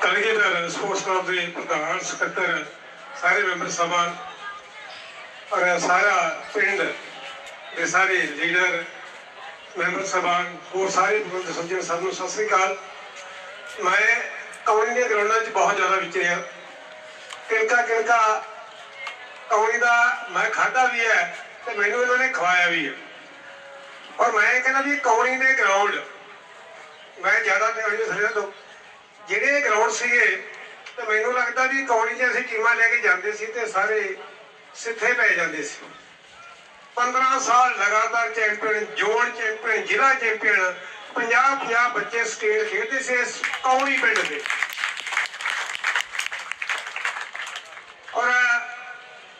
Kalgidhar sports club ਦੇ ਪ੍ਰਧਾਨ, ਸਕੱਤਰ, ਸਾਰੇ ਮੈਂਬਰ ਸਭਾ ਔਰ ਸਾਰਾ ਪਿੰਡ ਦੇ ਸਾਰੇ ਲੀਡਰ, ਮੈਂਬਰ ਸਭਾਨ ਹੋਰ ਸਾਰੇ ਬੰਦੇ ਸੱਜਣ ਸਭ ਨੂੰ ਸਤਿ ਸ੍ਰੀ ਅਕਾਲ। ਮੈਂ ਕੌਣੀ ਦੇ ਗਰਾਊਂਡਾਂ 'ਚ ਬਹੁਤ ਜ਼ਿਆਦਾ ਵਿਚਰਿਆ ਕਿਲਕਾ ਕਿਲਕਾ ਕੌਣੀ ਦਾ ਮੈਂ ਖਾਧਾ ਵੀ ਹੈ ਤੇ ਮੈਨੂੰ ਇਹਨਾਂ ਨੇ ਖਵਾਇਆ ਵੀ ਹੈ। ਔਰ ਮੈਂ ਕਹਿੰਦਾ ਵੀ ਕੌਣੀ ਦੇ ਗਰਾਊਂਡ, ਮੈਂ ਜ਼ਿਆਦਾ ਤੇ ਅੜੀ ਸਰਿਆ ਤੋਂ ਜਿਹੜੇ ਗਰਾਊਂਡ ਸੀਗੇ, ਤੇ ਮੈਨੂੰ ਲੱਗਦਾ ਵੀ ਕੌਣੀ 'ਚ ਅਸੀਂ ਟੀਮਾਂ ਲੈ ਕੇ ਜਾਂਦੇ ਸੀ ਤੇ ਸਾਰੇ ਸਿੱਥੇ ਪੈ ਜਾਂਦੇ ਸੀ। 15 ਸਾਲ ਲਗਾਤਾਰ ਚੈਂਪੀਅਨ ਜ਼ੋਨ ਚੈਂਪੀਅਨ ਜ਼ਿਲ੍ਹਾ ਚੈਂਪੀਅਨ 50 50 ਬੱਚੇ ਸਟੇਟ ਖੇਡਦੇ ਸੀ ਇਸ ਕੌਣੀ ਪਿੰਡ ਦੇ। ਔਰ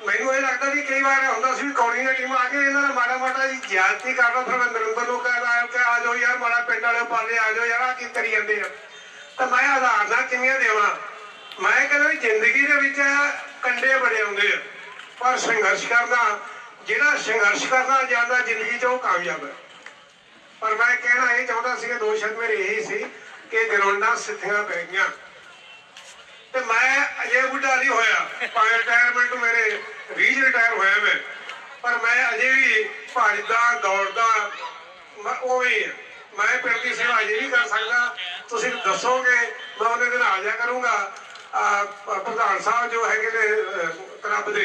ਮੈਨੂੰ ਇਹ ਲੱਗਦਾ ਵੀ ਕਈ ਵਾਰ ਹੁੰਦਾ ਸੀ ਵੀ ਕੌਣੀ ਦੀ ਟੀਮ ਆ ਕੇ ਇਹਨਾਂ ਦਾ ਮਾੜਾ ਮਾੜਾ ਜੀ ਜ਼ਿਆਦਤੀ ਕਰਦਾ ਫਿਰ ਮੈਂ ਨਰਿੰਦਰ ਨੂੰ ਕਹਿੰਦਾ ਕਿ ਆ ਜਾਓ ਯਾਰ, ਮਾੜਾ ਪਿੰਡ ਵਾਲੇ ਪਾਲੇ, ਆ ਜਾਓ ਯਾਰ ਆ ਕੀ ਕਰੀ ਜਾਂਦੇ ਆ। ਤਾਂ ਮੈਂ ਆਧਾਰਨਾ ਕਿਵੇਂ ਦੇਵਾਂ? ਮੈਂ ਕਹਿੰਦਾ ਵੀ ਜ਼ਿੰਦਗੀ ਦੇ ਵਿੱਚ ਕੰਡੇ ਬੜੇ ਹੁੰਦੇ ਆ। ਪਰ ਸੰਘਰਸ਼ ਕਰਨਾ ਜਿਹੜਾ ਸੰਘਰਸ਼ ਕਰਨਾ ਜਾਂਦਾ, ਜ਼ਿੰਦਗੀ 'ਚ ਉਹ ਕਾਮਯਾਬ ਹੈ। ਪਰ ਮੈਂ ਕਹਿਣਾ ਇਹ ਚਾਹੁੰਦਾ ਸੀ ਕਿ ਦੋ ਸ਼ਬਦ ਮੇਰੇ ਇਹੀ ਸੀ ਕਿ ਗਰਾਊਂਡਾਂ ਸਿੱਧੀਆਂ ਪੈ ਗਈਆਂ। ਤੇ ਮੈਂ ਅਜੇ ਬੁੱਢਾ ਨਹੀਂ ਹੋਇਆ। ਭਾਵੇਂ ਰਿਟਾਇਰਮੈਂਟ ਮੇਰੇ 20 ਰਿਟਾਇਰ ਹੋਇਆ ਮੈਂ। ਪਰ ਮੈਂ ਅਜੇ ਵੀ ਭੱਜਦਾ, ਦੌੜਦਾ, ਮੈਂ ਉਵੇਂ ਮੈਂ ਪਿੰਡ ਦੀ ਸੇਵਾ ਅਜੇ ਵੀ ਕਰ ਸਕਦਾ। ਤੁਸੀਂ ਦੱਸੋਗੇ, ਮੈਂ ਉਹਨੇ ਦਿਨ ਆ ਜਾ ਕਰੂੰਗਾ। ਪ੍ਰਧਾਨ ਸਾਹਿਬ ਜੋ ਹੈਗੇ ਨੇ ਕਲੱਬ ਦੇ,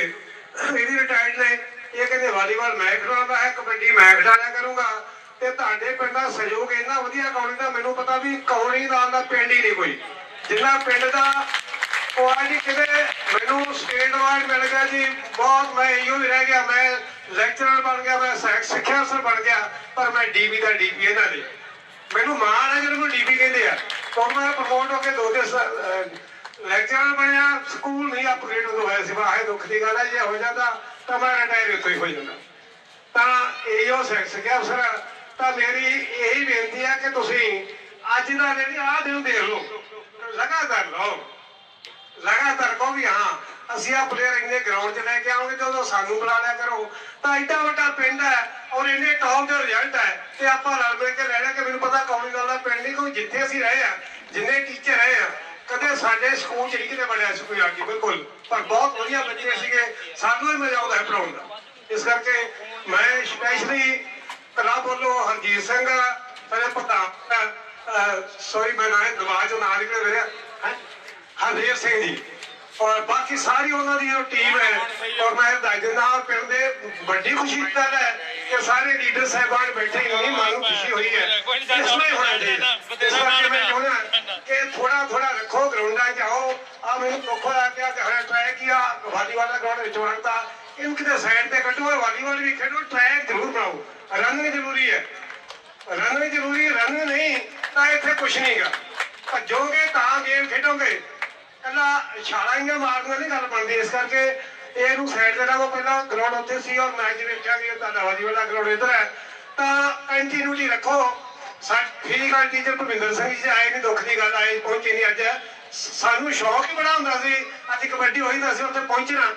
ਇਹਦੀ ਰਿਟਾਇਰਡ ਨੇ। ਇਹ ਕਹਿੰਦੇ, ਵਾਲੀਬਾਲ ਮੈਂ ਖਿਡਾਉਂਦਾ ਹੈ ਕਬੱਡੀ ਮੈਂ ਖਿਡਾਇਆ ਕਰੂੰਗਾ। ਤੇ ਤੁਹਾਡੇ ਪਿੰਡ ਦਾ ਸਹਿਯੋਗ ਇੰਨਾ ਵਧੀਆ ਕੌਣੀ ਦਾ ਮੈਨੂੰ ਪਤਾ ਵੀ ਕੌਣੀ ਦਾ ਦਾ ਪਿੰਡ ਹੀ ਨਹੀਂ ਕੋਈ। ਜਿੰਨਾ ਪਿੰਡ ਦਾ, ਉਹ ਆ ਜੀ ਕਿਤੇ ਮੈਨੂੰ ਸਟੇਟ ਅਵਾਰਡ ਮਿਲ ਗਿਆ ਜੀ, ਬਹੁਤ ਮੈਂ ਇਹੋ ਹੀ ਰਹਿ ਗਿਆ, ਮੈਂ ਲੈਕਚਰਰ ਬਣ ਗਿਆ, ਮੈਂ ਸਿੱਖਿਆ ਅਫਸਰ ਬਣ ਗਿਆ, ਪਰ ਮੈਂ ਡੀਬੀ ਦਾ ਡੀਪੀ ਇਹਨਾਂ ਦੇ। ਮੈਨੂੰ ਮਾਣ ਹੈ ਜਦੋਂ ਡੀਪੀ ਕਹਿੰਦੇ ਆ। ਤੋਂ ਮੈਂ ਪ੍ਰਮੋਟ ਹੋ ਕੇ ਦੋ ਦੇ ਲੈਕਚਰਰ ਬਣਿਆ, ਸਕੂਲ ਨਹੀਂ ਅਪਗ੍ਰੇਡ ਉਦੋਂ ਹੋਇਆ ਸੀ। ਵਾਹੇ ਦੁੱਖ ਦੀ ਗੱਲ ਹੈ ਜੇ ਹੋ ਜਾਂਦਾ, ਤਾਂ ਮੈਂ ਰਿਟਾਇਰ ਇੱਥੋਂ ਹੀ ਹੋ ਜਾਂਦਾ। ਤਾਂ ਇਹੋ ਸੈਕ ਸਿੱਖਿਆ ਅਫਸਰ ਤਾਂ ਮੇਰੀ ਇਹੀ ਬੇਨਤੀ ਹੈ ਕਿ ਤੁਸੀਂ ਅੱਜ ਦਾ ਜਿਹੜੀ ਆਹ ਦਿਨ ਦੇਖ ਲਓ, ਲਗਾਤਾਰ ਲਓ। ਲਗਾਤਾਰ ਕਹੋ ਵੀ ਹਾਂ, ਅਸੀਂ ਆ ਪਲੇਅਰ ਇੰਨੇ ਗਰਾਊਂਡ 'ਚ ਲੈ ਕੇ ਆਵਾਂਗੇ ਜਦੋਂ ਸਾਨੂੰ ਬੁਲਾ ਲਿਆ ਕਰੋ। ਤਾਂ ਐਡਾ ਵੱਡਾ ਪਿੰਡ ਹੈ ਔਰ ਇੰਨੇ ਟੌਪ ਦਾ ਰਿਜ਼ਲਟ ਹੈ ਤੇ ਆਪਾਂ ਰਲ ਮਿਲ ਕੇ ਰਹਿਣਾ ਕਿ ਮੈਨੂੰ ਪਤਾ ਕੌਣੀ ਗੱਲ ਦਾ ਪਿੰਡ ਨਹੀਂ ਕੋਈ ਜਿੱਥੇ ਅਸੀਂ ਰਹੇ ਆ, ਜਿੰਨੇ ਟੀਚਰ ਰਹੇ ਆ, ਕਦੇ ਸਾਡੇ ਸਕੂਲ 'ਚ ਨਹੀਂ ਕਿਤੇ ਬਣਿਆ ਸੀ ਕੋਈ ਆ ਕੇ ਬਿਲਕੁਲ। ਪਰ ਬਹੁਤ ਵਧੀਆ ਬੱਚੇ ਸੀਗੇ, ਸਾਨੂੰ ਹੀ ਮਜ਼ਾ ਆਉਂਦਾ ਹੈ ਪੜਾਉਣ ਦਾ। ਇਸ ਕਰਕੇ ਮੈਂ ਸਪੈਸ਼ਲੀ ਕਲੱਬ ਵੱਲੋਂ ਹਰਜੀਤ ਸਿੰਘ ਮੇਰੇ ਪ੍ਰਧਾਨ ਸੋਰੀ ਮੈਂ ਦਵਾਜ ਉਹ ਨਾਲ ਨਿਕਲੇ ਮੇਰੇ ਹਰਦੇਵ ਸਿੰਘ ਜੀ। ਔਰ ਬਾਕੀ ਸਾਰੀ ਉਹਨਾਂ ਦੀ ਜੋ ਟੀਮ ਹੈ, ਔਰ ਮੈਂ ਦੱਸ ਦਿੰਦਾ ਪਿੰਡ ਦੇ ਵੱਡੀ ਖੁਸ਼ੀ ਦੀ ਹੈ ਕਿ ਸਾਰੇ ਲੀਡਰ ਸਾਹਿਬਾਨ ਬੈਠੇ ਹੀ ਮਨ ਨੂੰ ਖੁਸ਼ੀ ਹੋਈ ਹੈ। ਇਸ ਲਈ ਹੋਣਾ ਚਾਹੀਦਾ ਇਸ ਕਰਕੇ ਮੈਂ ਚਾਹੁੰਦਾ ਕਿ ਥੋੜਾ ਥੋੜਾ ਰੱਖੋ ਗਰਾਊਂਡਾਂ 'ਚ ਆਓ ਆ ਮੈਨੂੰ ਦੁੱਖ ਹੋਇਆ ਕਿ ਆ ਹਰਾ ਟਰੈਕ ਹੀ ਆ ਵਾਲੀਬਾਲ ਦਾ ਗਰਾਊਂਡ ਵਿੱਚ ਵੜਤਾ। ਇਹਨੂੰ ਕਿਤੇ ਸਾਈਡ ਤੇ ਕੱਢੋ ਵਾਲੀਬਾਲ ਵੀ ਖੇਡੋ ਟਰੈਕ ਜ਼ਰੂਰ ਬਣਾਓ। ਰਨਿੰਗ ਜ਼ਰੂਰੀ ਹੈ। ਰਨਿੰਗ ਜ਼ਰੂਰੀ ਹੈ ਰਨਿੰਗ ਨਹੀਂ ਤਾਂ ਇੱਥੇ ਕੁਝ ਨਹੀਂਗਾ ਭੱਜੋਗੇ ਤਾਂ ਗੇਮ ਖੇਡੋਗੇ। ਕੱਲਾ ਛਾਲਾਂਗਾ ਮਾਰਨਾ ਨਹੀਂ ਗੱਲ ਬਣਦੀ ਇਸ ਕਰਕੇ ਇਹਨੂੰ ਸਾਈਡ ਤੇ ਲਾਓ ਪਹਿਲਾਂ ਗਰਾਊਂਡ ਉੱਥੇ ਸੀ ਔਰ ਮੈਚ ਵੇਖਿਆ ਕਿ ਤੁਹਾਡਾ ਵਾਲੀਬਾਲ ਗਰਾਊਂਡ ਇੱਧਰ ਹੈ, ਤਾਂ ਕੰਟੀਨਿਊਟੀ ਰੱਖੋ। ਸਾਡੇ ਫਿਜ਼ੀਕਲ ਟੀਚਰ ਭਵਿੰਦਰ ਸਿੰਘ ਜੀ, ਆਏ ਨਹੀਂ ਦੁੱਖ ਦੀ ਗੱਲ, ਆਏ ਪਹੁੰਚੇ ਨਹੀਂ ਅੱਜ। ਸਾਨੂੰ ਸ਼ੌਕ ਹੀ ਬੜਾ ਹੁੰਦਾ ਸੀ, ਅੱਜ ਕਬੱਡੀ ਹੋਈ ਤਾਂ ਅਸੀਂ ਉੱਥੇ ਪਹੁੰਚਣਾ।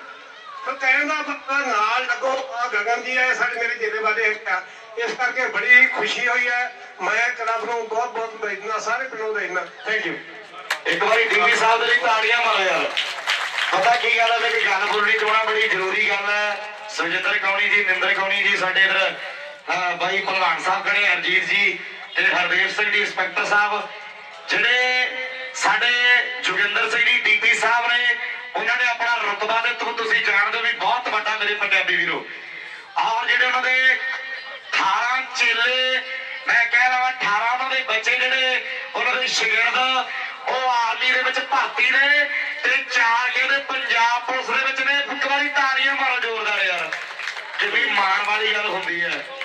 ਫਿਰ ਕਹਿਣ ਦਾ ਮਤਲਬ ਨਾਲ ਲੱਗੋ, ਆ ਗਗਨ ਜੀ ਆਏ ਸਾਡੇ ਮੇਰੇ ਜੇਲੇ ਵਾਲੇ ਆ ਇਸ ਕਰਕੇ ਬੜੀ ਖੁਸ਼ੀ ਹੋਈ ਹੈ। ਮੈਂ ਕਲੱਬ ਨੂੰ ਬਹੁਤ ਬਹੁਤ ਵਧਾਈਆਂ ਸਾਰੇ ਪਿੰਡ ਨੂੰ ਵਧਾਈਆਂ ਥੈਂਕ ਯੂ ਇੱਕ ਵਾਰੀ ਡੀਪੀ ਸਾਹਿਬ ਦੇ ਲਈ ਤਾੜੀਆਂ ਮਾਰੋ ਯਾਰ। ਪਤਾ ਕੀ ਗੱਲ ਹੈ ਮੇਰੀ ਗੱਲ ਬੋਲਣੀ ਚੋਣਾ ਬੜੀ ਜ਼ਰੂਰੀ ਗੱਲ ਹੈ ਸੁਜਿੰਦਰ ਕੌਣੀ ਜੀ, ਨਿੰਦਰ ਕੌਣੀ ਜੀ ਸਾਡੇ ਇਧਰ ਬਾਈ ਭਲਵਾਨ ਸਾਹਿਬ ਖੜੇ ਹਰਜੀਤ ਜੀ ਤੇ ਹਰਦੇਵ ਸਿੰਘ ਜੀ, ਇੰਸਪੈਕਟਰ ਸਾਹਿਬ। ਜਿਹੜੇ ਸਾਡੇ ਜੋਗਿੰਦਰ ਸਿੰਘ ਜੀ ਡੀਪੀ ਸਾਹਿਬ ਨੇ, ਉਹਨਾਂ ਨੇ ਆਪਣਾ ਰੁਤਬਾ ਦੇ ਤੋਂ, ਤੁਸੀਂ ਜਾਣਦੇ ਹੋ ਵੀ ਬਹੁਤ ਵੱਡਾ ਮੇਰੇ ਪੰਜਾਬੀ ਵੀਰੋ। ਔਰ ਜਿਹੜੇ ਉਹਨਾਂ ਦੇ 18 ਚੇਲੇ, ਮੈਂ ਕਹਿ ਰਹਾ 18 ਉਹਨਾਂ ਦੇ ਬੱਚੇ ਜਿਹੜੇ, ਉਹਨਾਂ ਦੇ ਸ਼ਾਗਿਰਦ, ਉਹ ਆਰਮੀ ਦੇ ਵਿੱਚ ਭਰਤੀ ਨੇ। ਤੇ ਚਾਰ ਜਿਹੜੇ ਪੰਜਾਬ ਪੁਲਿਸ ਦੇ ਵਿੱਚ ਨੇ। ਇੱਕ ਵਾਰੀ ਤਾੜੀਆਂ ਮਾਰੋ ਜ਼ੋਰਦਾਰ ਯਾਰ। ਕਿੰਨੀ ਮਾਣ ਵਾਲੀ ਗੱਲ ਹੁੰਦੀ ਹੈ।